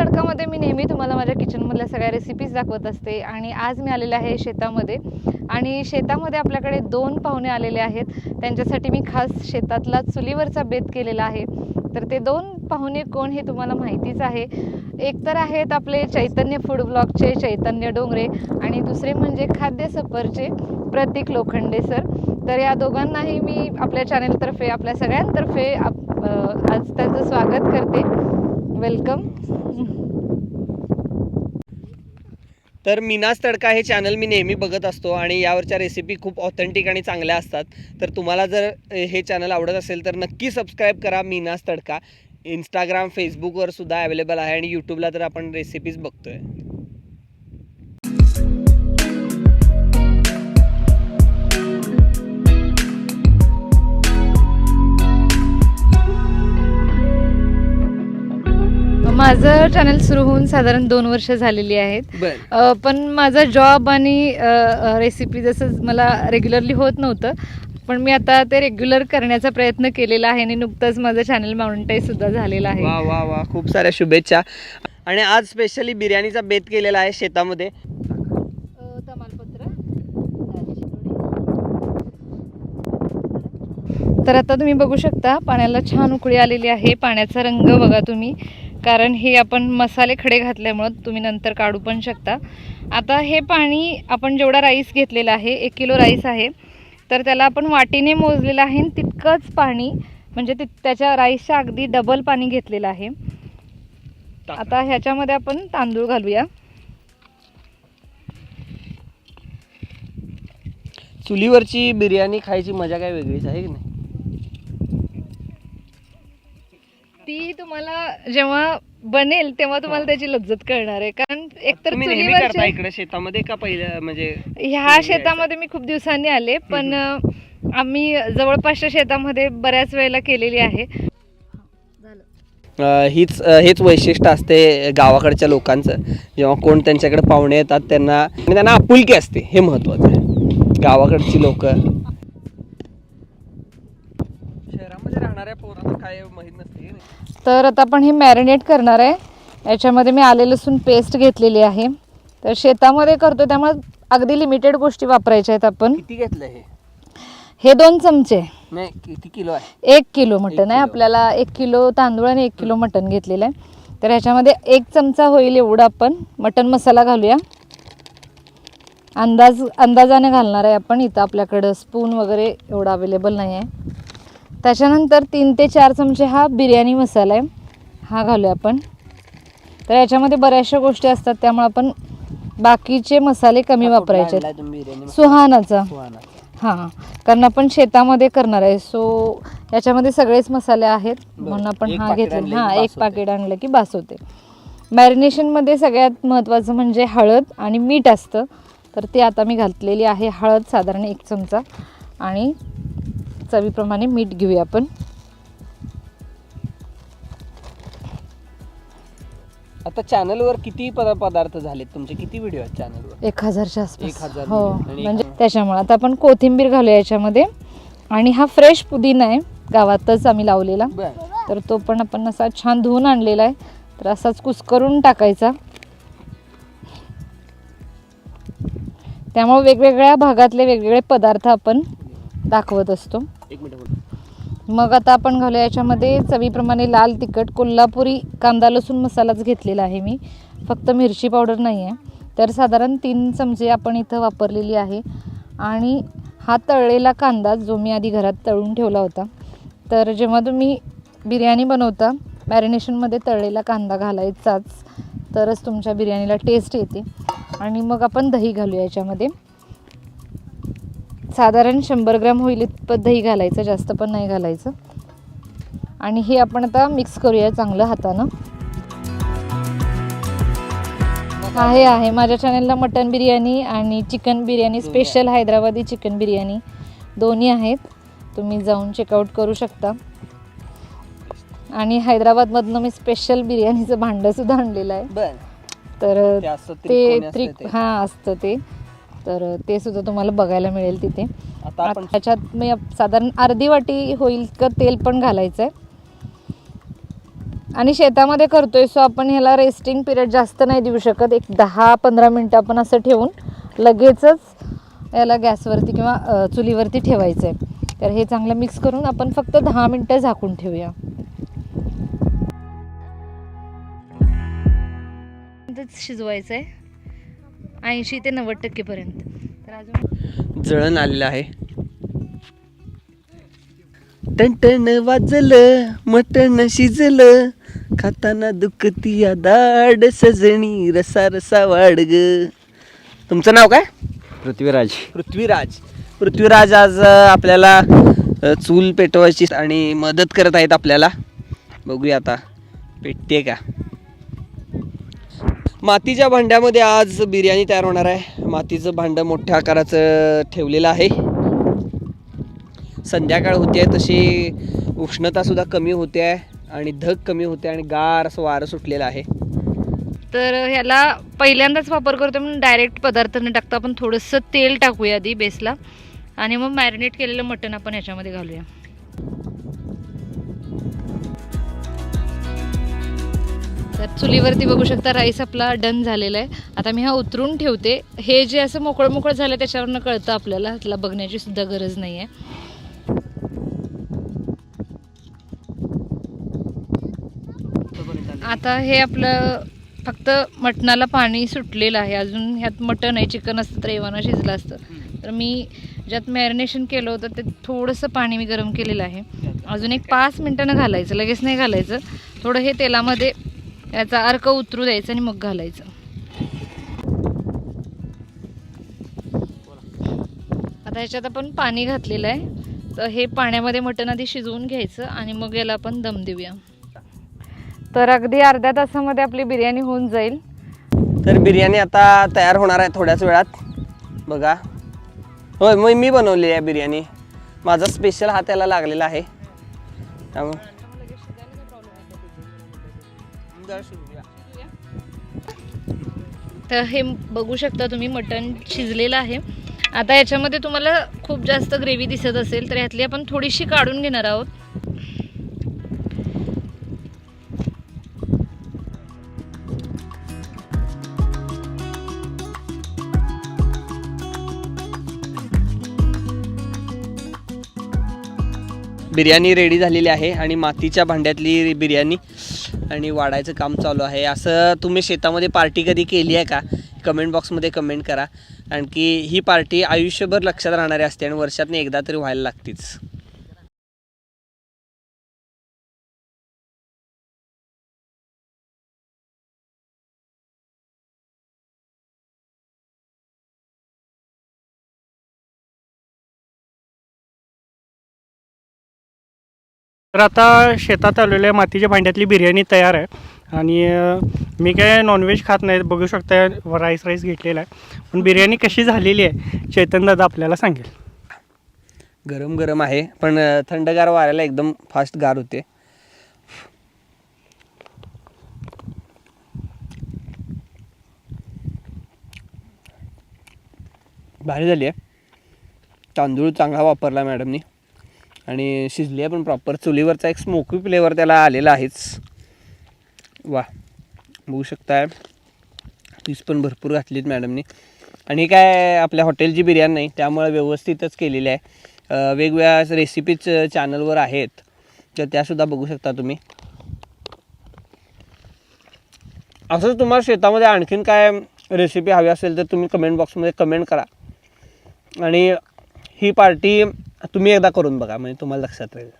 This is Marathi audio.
तडकामध्ये मी नेहमी तुम्हाला माझ्या किचनमधल्या सगळ्या रेसिपीज दाखवत असते आणि आज मी आलेले आहे शेतामध्ये. आणि शेतामध्ये आपल्याकडे दोन पाहुणे आलेले आहेत. त्यांच्यासाठी मी खास शेतातला चुलीवरचा बेत केलेला आहे. तर ते दोन पाहुणे कोण हे तुम्हाला माहितीच आहे. एक तर आहेत आपले चैतन्य फूड ब्लॉगचे चैतन्य डोंगरे आणि दुसरे म्हणजे खाद्य सफरचे प्रतीक लोखंडे सर तर या दोघांनाही मी आपल्या चॅनलतर्फे आपल्या सगळ्यांतर्फे आप- आज त्यांचं स्वागत करते. वेलकम तर मीनास तडका हे चॅनल मी नेहमी बघत असतो आणि यावरच्या रेसिपी खूप ऑथेंटिक आणि चांगल्या असतात. तर तुम्हाला जर हे चॅनल आवडत असेल तर नक्की सबस्क्राईब करा मीनास तडका. इंस्टाग्राम फेसबुकवर सुद्धा अवेलेबल आहे आणि यूट्यूबला तर आपण रेसिपीज आहे माझं चॅनल सुरू होऊन साधारण दोन वर्ष झालेली आहेत. अ, पण माझा जॉब आणि रेसिपी जसं मला रेग्युलरली होत नव्हतं पण मी आता ते रेग्युलर करण्याचा प्रयत्न केलेला आहे आणि नुकतंच माझं चॅनल माउंटाईज सुद्धा झालेलं आहे. वा वा वा. खूप साऱ्या शुभेच्छा. आणि आज स्पेशली बिर्याणीचा बेत केलेला आहे शेतामध्ये. तर आता तुम्ही बघू शकता पाण्याला छान उकळी आलेली आहे. पाण्याचा रंग बघा तुम्ही. कारण हे आपण मसाले खडे घातल्यामुळं तुम्ही नंतर काढू पण शकता. आता हे पाणी आपण जेवढा राईस घेतलेला आहे एक किलो राईस आहे तर त्याला आपण वाटीने मोजलेलं आहे आणि तितकंच पाणी म्हणजे ति त्याच्या राईसच्या अगदी डबल पाणी घेतलेलं आहे. आता ह्याच्यामध्ये आपण तांदूळ घालूया. चुलीवरची बिर्याणी खायची मजा काय वेगळीच आहे की नाही? ती तुम्हाला जेव्हा बनेल तेव्हा तुम्हाला त्याची लज्जत कळणार आहे. कारण एकतर तुम्ही नेहमी करता चुलीवरचे इकडे शेतामध्ये का पहिलं म्हणजे ह्या शेतामध्ये मी खूप दिवसांनी आले पण अ, आम्ही जवळपासच्या शेतामध्ये बऱ्याच वेळेला केलेली आहे. अ, हीच अ, हेच वैशिष्ट्य असते गावाकडच्या लोकांचं. जेव्हा कोण त्यांच्याकडे पाहुणे येतात त्यांना आणि त्यांना आपुलकी असते. हे महत्वाचं आहे. गावाकडची लोक राहणाऱ्या पोरांना काय माहीत नसते. तर आता आपण हे मॅरिनेट करणार आहे. याच्यामध्ये मी आले लसूण पेस्ट घेतलेली आहे. तर शेतामध्ये करतो त्यामुळे अगदी लिमिटेड गोष्टी वापरायच्या आहेत आपण. किती घेतलं हे? हे दोन चमचे. नाही किती किलो आहे? एक किलो मटण आहे. आपल्याला एक किलो तांदूळ आणि एक किलो मटण घेतलेलं आहे. तर ह्याच्यामध्ये एक चमचा होईल एवढं आपण. मटण मसाला घालूया. अंदाज अंदाजाने घालणार आहे आपण. इथं आपल्याकडं स्पून वगैरे एवढं अवेलेबल नाही आहे. त्याच्यानंतर तीन ते चार चमचे हा बिर्याणी मसाला आहे. हा घालूया आपण. तर याच्यामध्ये बऱ्याचशा गोष्टी असतात त्यामुळे आपण बाकीचे मसाले कमी वापरायचे. सुहानाचा. हां कारण आपण शेतामध्ये करणार आहे. सो याच्यामध्ये सगळेच मसाले आहेत. म्हणून आपण हा घेतला. हां एक. पाकिट आणलं की बास होते. मॅरिनेशनमध्ये सगळ्यात महत्त्वाचं म्हणजे हळद आणि मीठ असतं. तर ते आता मी घातलेली आहे. हळद साधारण एक चमचा आणि चवीप्रमाणे मीठ घेऊया आपण. आता चॅनलवर किती पद- पदार्थ झालेत तुमचे? किती व्हिडिओ आहेत चॅनलवर? एक हजारच्या एक आसपास हजार हो आणि म्हणजे त्याच्यामुळे. आता आपण कोथिंबीर घालूया याच्यामध्ये. आणि हा फ्रेश पुदिना आहे गावातच आम्ही लावलेला. तर तो पण आपण असा छान धुवून आणलेला आहे. तर असाच कुस्करून टाकायचा. त्यामुळे वेगवेगळ्या भागातले वेगवेगळे पदार्थ आपण दाखवत असतो. एक मिनिट मग आता आपण घालूया याच्यामध्ये चवीप्रमाणे लाल तिखट कोल्हापुरी कांदा लसूण मसालाच घेतलेला आहे मी. फक्त मिरची पावडर नाही आहे तर साधारण तीन चमचे आपण इथं वापरलेली आहे. आणि हा तळलेला कांदा जो मी आधी घरात तळून ठेवला होता. तर जेव्हा तुम्ही बिर्याणी बनवता मॅरिनेशनमध्ये तळलेला कांदा घालायचाच. तरच तुमच्या बिर्याणीला टेस्ट येते. आणि मग आपण दही घालूया याच्यामध्ये. साधारण शंभर ग्रॅम होईल इतपत दही घालायचं जास्त पण नाही घालायचं. आणि हे आपण आता मिक्स करूया चांगलं हातानं. आहे आहे. माझ्या चॅनलला मटन बिर्याणी आणि chicken biryani special Hyderabadi chicken biryani दोन्ही आहेत. तुम्ही जाऊन चेकआउट करू शकता. आणि हैदराबादमधनं मी स्पेशल बिर्याणीचं भांडंसुद्धा आणलेलं आहे. तर ते त्रिक. हां असतं ते. तर ते सुद्धा तुम्हाला बघायला मिळेल तिथे. आता आपण त्याच्यात मी साधारण अर्धी वाटी होईल का तेल पण घालायचं आहे आणि शेतामध्ये करतोय सो आपण ह्याला रेस्टिंग पिरियड जास्त नाही देऊ शकत. एक दहा पंधरा मिनटं आपण असं ठेवून लगेचच याला गॅसवरती किंवा चुलीवरती ठेवायचं आहे तर हे चांगलं मिक्स करून आपण फक्त दहा मिनटं झाकून ठेवूया. शिजवायचं आहे ऐंशी ते नव्वद टक्केपर्यंत. तर अजून जळण आलेलं आहे. टणटण वाजलं मटण शिजलं खाताना दुखती या दाड सजणी रसा रसा वाढग तुमचं नाव काय? पृथ्वीराज. पृथ्वीराज. पृथ्वीराज आज आपल्याला चूल पेटवायची आणि मदत करत आहेत आपल्याला. बघूया आता पेटते का? मातीच्या भांड्यामध्ये आज बिर्याणी तयार होणार आहे. मातीचं भांडं मोठ्या आकाराचं ठेवलेलं आहे. संध्याकाळ होते तशी उष्णतासुद्धा कमी होते आहे आणि धग कमी होते आणि गार असं वारं सुटलेलं आहे. तर ह्याला पहिल्यांदाच वापर करतो म्हणून डायरेक्ट पदार्थ न टाकता. आपण थोडंसं तेल टाकूया आधी बेसला आणि मग मॅरिनेट केलेलं मटण आपण ह्याच्यामध्ये घालूया. तर चुलीवरती बघू शकता राईस आपला डन झालेला आहे. आता मी हा उतरून ठेवते. हे जे असं मोकळं मोकळं झालं त्याच्यावरनं कळतं आपल्याला. त्याला बघण्याची सुद्धा गरज नाही आहे आता हे आपलं फक्त मटणाला पाणी सुटलेलं आहे. अजून ह्यात मटण आहे चिकन असतं तर एवानं शिजलं असतं. तर मी ज्यात मॅरिनेशन केलं होतं ते थोडंसं पाणी मी गरम केलेलं आहे. अजून एक पाच मिनटानं घालायचं. लगेच नाही घालायचं. थोडं हे तेलामध्ये याचा अर्क उतरू द्यायचं आणि मग घालायचं. आता ह्याच्यात आपण पाणी घातलेलं आहे. तर हे पाण्यामध्ये मटण आधी शिजवून घ्यायचं आणि मग याला आपण दम देऊया. तर अगदी अर्ध्या तासामध्ये आपली बिर्याणी होऊन जाईल. तर बिर्याणी आता तयार होणार आहे थोड्याच वेळात. बघा. होय मग मी बनवली आहे बिर्याणी. माझा स्पेशल हात त्याला लागलेला आहे. त्यामुळे तर हे बघू शकता तुम्ही मटण शिजलेलं आहे. आता याच्यामध्ये तुम्हाला खूप जास्त ग्रेव्ही दिसत असेल तर ह्यातली आपण थोडीशी काढून घेणार आहोत. बिर्याणी रेडी झालेली आहे आणि मातीच्या भांड्यातली बिर्याणी आणि वाढायचं काम चालू आहे. असं तुम्ही शेतामध्ये पार्टी कधी केली आहे का? कमेंट बॉक्समध्ये कमेंट करा. आणखी ही पार्टी आयुष्यभर लक्षात राहणारी असते आणि वर्षातून एकदा तरी व्हायला लागतीच. तर आता शेतात आलेल्या मातीच्या भांड्यातली बिर्याणी तयार आहे. आणि मी काय नॉनव्हेज खात नाही बघू शकता राईस राईस घेतलेला आहे. पण बिर्याणी कशी झालेली आहे चैतन दादा आपल्याला सांगेल. गरम गरम आहे पण थंडगार वाऱ्याला एकदम फास्ट गार होते. भारी झाली आहे. तांदूळ चांगला वापरला मॅडमनी. आणि शिजली आहे पण प्रॉपर चुलीवरचा एक स्मोकी फ्लेवर त्याला आलेला आहेच. वा बघू शकताय. पीस पण भरपूर घातलीत मॅडमनी आणि काय आपल्या हॉटेलची बिर्याणी नाही त्यामुळे व्यवस्थितच केलेली आहे. वेगवेगळ्या रेसिपीज चॅनलवर आहेत. तर त्यासुद्धा बघू शकता तुम्ही. असंच तुम्हाला शेतामध्ये आणखीन काय रेसिपी हवी असेल तर तुम्ही कमेंट बॉक्समध्ये कमेंट करा. आणि ही पार्टी तुम्ही एकदा करून बघा म्हणजे तुम्हाला लक्षात राहील.